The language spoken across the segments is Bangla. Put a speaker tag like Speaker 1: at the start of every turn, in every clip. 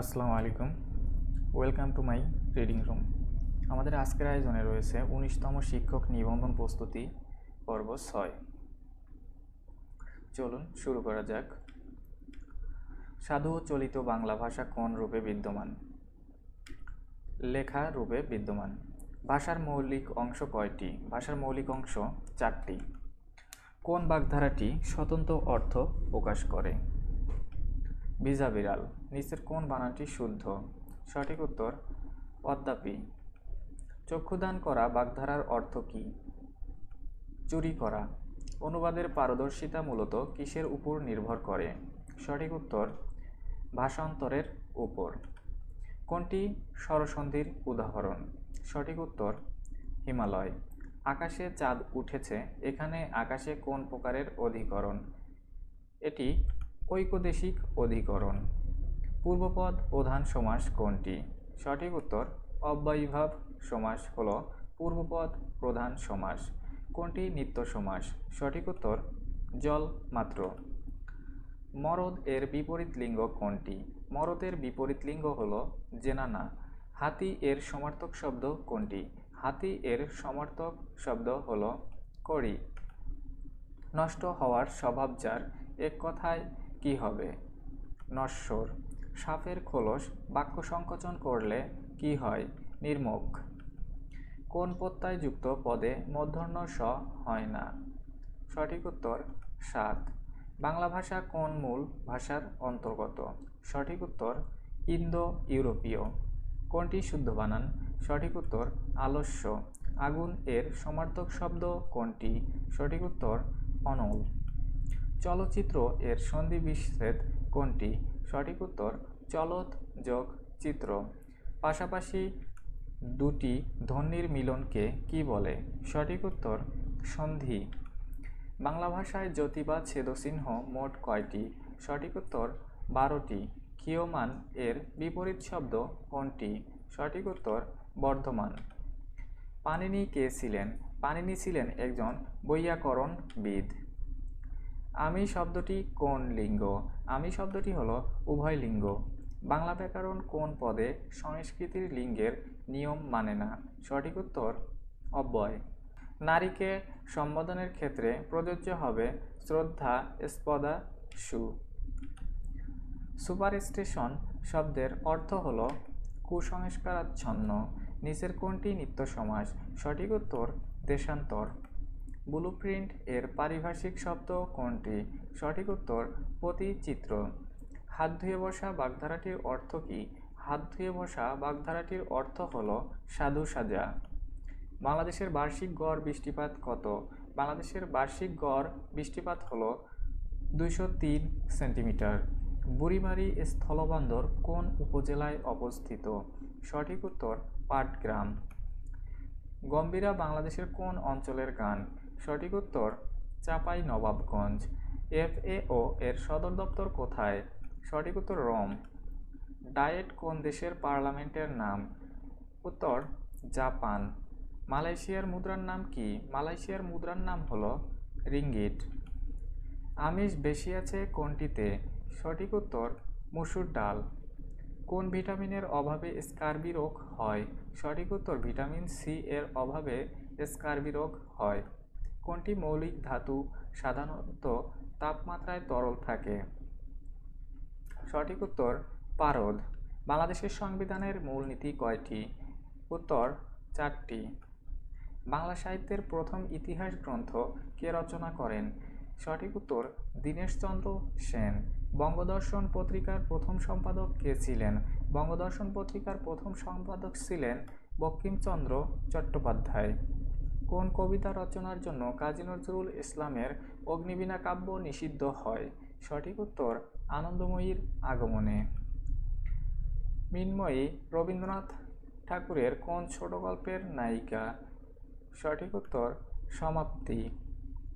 Speaker 1: আসসালামু আলাইকুম। Welcome to my reading room আমাদের আজকের আয়োজনে রয়েছে উনিশতম শিক্ষক নিবন্ধন প্রস্তুতি, পর্ব ছয়। চলুন শুরু করা যাক। সাধু চলিত বাংলা ভাষা কোন রূপে বিদ্যমান? লেখা রূপে বিদ্যমান। ভাষার মৌলিক অংশ কয়টি? ভাষার মৌলিক অংশ চারটি। কোন বাগধারাটি স্বতন্ত্র অর্থ প্রকাশ করে? ভিজা বিড়াল, নিচের কোন বানানটি শুদ্ধ? সঠিক উত্তর, অদ্যাপি। চক্ষুদান করা বাগধারার অর্থ কী? চুরি করা। অনুবাদের পারদর্শিতা মূলত কিসের উপর নির্ভর করে? সঠিক উত্তর, ভাষান্তরের উপর। কোনটি স্বরসন্ধির উদাহরণ? সঠিক উত্তর, হিমালয়। আকাশে চাঁদ উঠেছে, এখানে আকাশে কোন প্রকারের অধিকরণ? এটি ঐকদেশিক অধিকরণ। পূর্বপদ প্রধান সমাস কোনটি? সঠিক উত্তর অব্যয়ীভাব সমাস হল পূর্বপদ প্রধান সমাস। কোনটি নিত্য সমাস? সঠিক উত্তর জল মাত্র। মরদ এর বিপরীত লিঙ্গ কোনটি? মরদের বিপরীত লিঙ্গ হল জেনানা। হাতি এর সমার্থক শব্দ কোনটি? হাতি এর সমার্থক শব্দ হল কড়ি। নষ্ট হওয়ার স্বভাব যার। এক কথায় কি হবে? নশ্বর, সাপের খোলস বাক্য সংকোচন করলে কি হয়? নির্মুখ কোন প্রত্যয়যুক্ত পদে মূর্ধন্য স হয় না? সঠিক উত্তর, সাত। বাংলা ভাষা কোন মূল ভাষার অন্তর্গত? সঠিক উত্তর ইন্দো ইউরোপীয় কোনটি শুদ্ধ বানান? সঠিক উত্তর, আলস্য। আগুন এর সমার্থক শব্দ কোনটি? সঠিক উত্তর, অনল। চলচ্চিত্র এর সন্ধি বিচ্ছেদ কোনটি? সঠিক উত্তর চলত যোগ চিত্র। পাশাপাশি দুটি ধ্বনির মিলনকে কি বলে? সঠিক উত্তর, সন্ধি। বাংলা ভাষায় জ্যোতি বা ছেদচিহ্ন মোট কয়টি? সঠিক উত্তর, বারোটি। ক্ষীয়মান এর বিপরীত শব্দ কোনটি? সঠিক উত্তর, বর্ধমান। পানিনি কে ছিলেন? পানিনি ছিলেন একজন বৈয়াকরণবিদ। আমি শব্দটি কোন লিঙ্গ? আমি শব্দটি হলো উভয় লিঙ্গ। বাংলা ব্যাকরণ কোন পদে সংস্কৃতির লিঙ্গের নিয়ম মানে না? সঠিক উত্তর, অব্যয়। নারীকে সম্বোধনের ক্ষেত্রে প্রযোজ্য হবে শ্রদ্ধা, স্পদা, সু। সুপারস্টেশন শব্দের অর্থ হল কুসংস্কারাচ্ছন্ন। নিচের কোনটি নিত্য সমাজ সঠিক উত্তর, দেশান্তর। ব্লুপ্রিন্ট এর পারিভাষিক শব্দ কোনটি? সঠিক উত্তর প্রতিচিত্র হাত ধুয়ে বসা বাগধারাটির অর্থ কী? হাত ধুয়ে বসা বাগধারাটির অর্থ হল সাধু সাজা। বাংলাদেশের বার্ষিক গড় বৃষ্টিপাত কত? বাংলাদেশের বার্ষিক গড় বৃষ্টিপাত হল দুইশো তিন সেন্টিমিটার। বুড়িমারি স্থলবন্দর কোন উপজেলায় অবস্থিত? সঠিক উত্তর, পাটগ্রাম। গম্ভীরা বাংলাদেশের কোন অঞ্চলের গান? সঠিক উত্তর চাপাই নবাবগঞ্জ এফএও এর সদর দপ্তর কোথায়? সঠিক উত্তর, রোম। ডায়েট কোন দেশের পার্লামেন্টের নাম? উত্তর, জাপান। মালয়েশিয়ার মুদ্রার নাম কি? মালয়েশিয়ার মুদ্রার নাম হলো রিঙ্গিট আমিষ বেশি আছে কোনটিতে? সঠিক উত্তর, মসুর ডাল। কোন ভিটামিনের অভাবে স্কার্বি রোগ হয়? সঠিক উত্তর, ভিটামিন সি এর অভাবে স্কার্বি রোগ হয়। কোনটি মৌলিক ধাতু? সাধারণত তাপমাত্রায় তরল থাকে। সঠিক উত্তর, পারদ। বাংলাদেশের সংবিধানের মূলনীতি কয়টি? উত্তর, চারটি। বাংলা সাহিত্যের প্রথম ইতিহাস গ্রন্থ কে রচনা করেন? সঠিক উত্তর, দীনেশচন্দ্র সেন। বঙ্গদর্শন পত্রিকার প্রথম সম্পাদক কে ছিলেন? বঙ্গদর্শন পত্রিকার প্রথম সম্পাদক ছিলেন বঙ্কিমচন্দ্র চট্টোপাধ্যায়। কোন কবিতা রচনার জন্য কাজী নজরুল ইসলামের অগ্নিবীণা কাব্য নিষিদ্ধ হয়? সঠিক উত্তর, আনন্দময়ীর আগমনে। মিনময়ী রবীন্দ্রনাথ ঠাকুরের কোন ছোট গল্পের নায়িকা? সঠিক উত্তর, সমাপ্তি।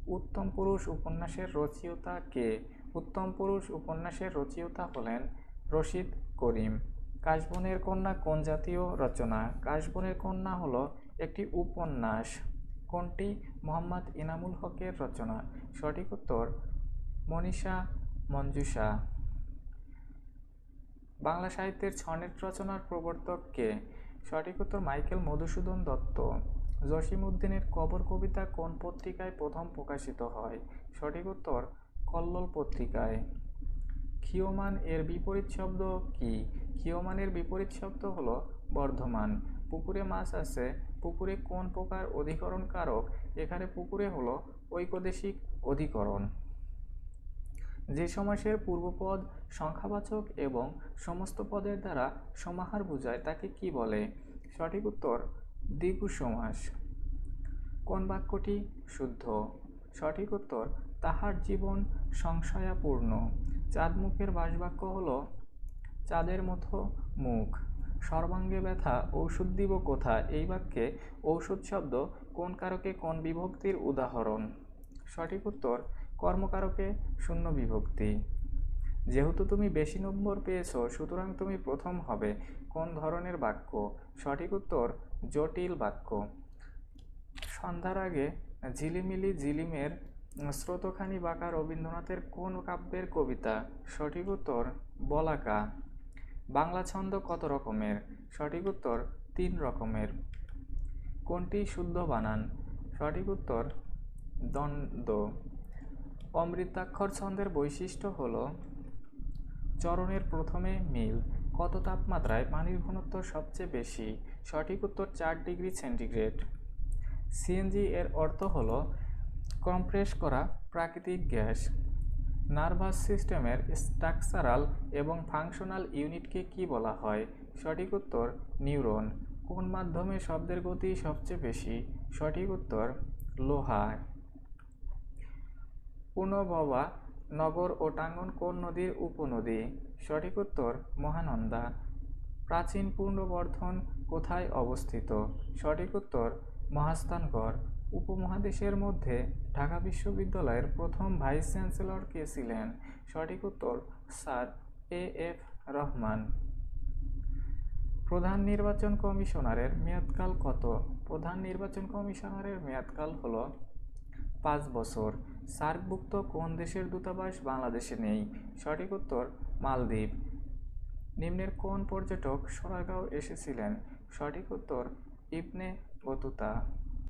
Speaker 1: উত্তম পুরুষ উপন্যাসের রচয়িতা কে? উত্তম পুরুষ উপন্যাসের রচয়িতা হলেন রশিদ করিম। কাশবনের কন্যা কোন জাতীয় রচনা? কাশবনের কন্যা হলো একটি উপন্যাস। কোনটি মোহাম্মদ ইনামুল হকের রচনা? সঠিক উত্তর, মনীষা মঞ্জুষা। বাংলা সাহিত্যের ছনেট রচনার প্রবর্তক কে সঠিক উত্তর, মাইকেল মধুসূদন দত্ত। জসিমউদ্দিনের কবর কবিতা কোন পত্রিকায় প্রথম প্রকাশিত হয়? সঠিক উত্তর, কল্লোল পত্রিকায়। ক্ষীয়মান এর বিপরীত শব্দ কি? ক্ষীয়মানের বিপরীত শব্দ হলো বর্ধমান। পুকুরে মাছ আছে পুকুরে কোন প্রকার অধিকরণ কারক এখানে পুকুরে হলো ঐকদেশিক অধিকরণ। যে সমাসের পূর্বপদ সংখ্যাবাচক এবং সমস্ত পদের দ্বারা সমাহার বোঝায়, তাকে কি বলে? সঠিক উত্তর, দ্বিগু সমাস। কোন বাক্যটি শুদ্ধ? সঠিক উত্তর, তাহার জীবন সংশয়াপূর্ণ। চাঁদ মুখের বাসবাক্য হল, চাঁদের মতো মুখ। সর্বাঙ্গে ব্যথা, ঔষধ দিব কোথা এই বাক্যে ঔষধ শব্দ কোন কারকে কোন বিভক্তির উদাহরণ? সঠিক উত্তর, কর্মকারকে শূন্য বিভক্তি। যেহেতু তুমি বেশি নম্বর পেয়েছ, সুতরাং তুমি প্রথম হবে। কোন ধরনের বাক্য? সঠিক উত্তর, জটিল বাক্য। সন্ধ্যার আগে ঝিলিমিলি ঝিলিমের স্রোতখানি বাঁকা রবীন্দ্রনাথের কোন কাব্যের কবিতা? সঠিক উত্তর, বলাকা। বাংলা ছন্দ কত রকমের? সঠিক উত্তর তিন রকমের। কোনটি শুদ্ধ বানান? সঠিক উত্তর দণ্ড অমৃতাক্ষর ছন্দের বৈশিষ্ট্য হল, চরণের প্রথমে মিল, কত তাপমাত্রায় পানির ঘনত্ব সবচেয়ে বেশি? সঠিক উত্তর চার ডিগ্রি সেন্টিগ্রেড। সিএনজি এর অর্থ হল, কম্প্রেস করা প্রাকৃতিক গ্যাস। নার্ভাস সিস্টেমের স্ট্রাকচারাল এবং ফাংশনাল ইউনিটকে কি বলা হয়? সঠিক উত্তর, নিউরন। কোন মাধ্যমে শব্দের গতি সবচেয়ে বেশি? সঠিক উত্তর লোহা পুনভবা নগর ও টাঙ্গন কোন নদীর উপনদী? সঠিক উত্তর, মহানন্দা। প্রাচীন পূর্ণবর্ধন কোথায় অবস্থিত? সঠিক উত্তর, মহাস্থানগড়। উপমহাদেশের মধ্যে ঢাকা বিশ্ববিদ্যালয়ের প্রথম ভাইস চ্যান্সেলর কে ছিলেন? সঠিক উত্তর, স্যার এ এফ রহমান। প্রধান নির্বাচন কমিশনারের মেয়াদকাল কত? প্রধান নির্বাচন কমিশনারের মেয়াদকাল হল পাঁচ বছর। সার্কভুক্ত কোন দেশের দূতাবাস বাংলাদেশে নেই? সঠিক উত্তর, মালদ্বীপ। নিম্নের কোন পর্যটক সোনারগাঁও এসেছিলেন? সঠিক উত্তর, ইবনে বতুতা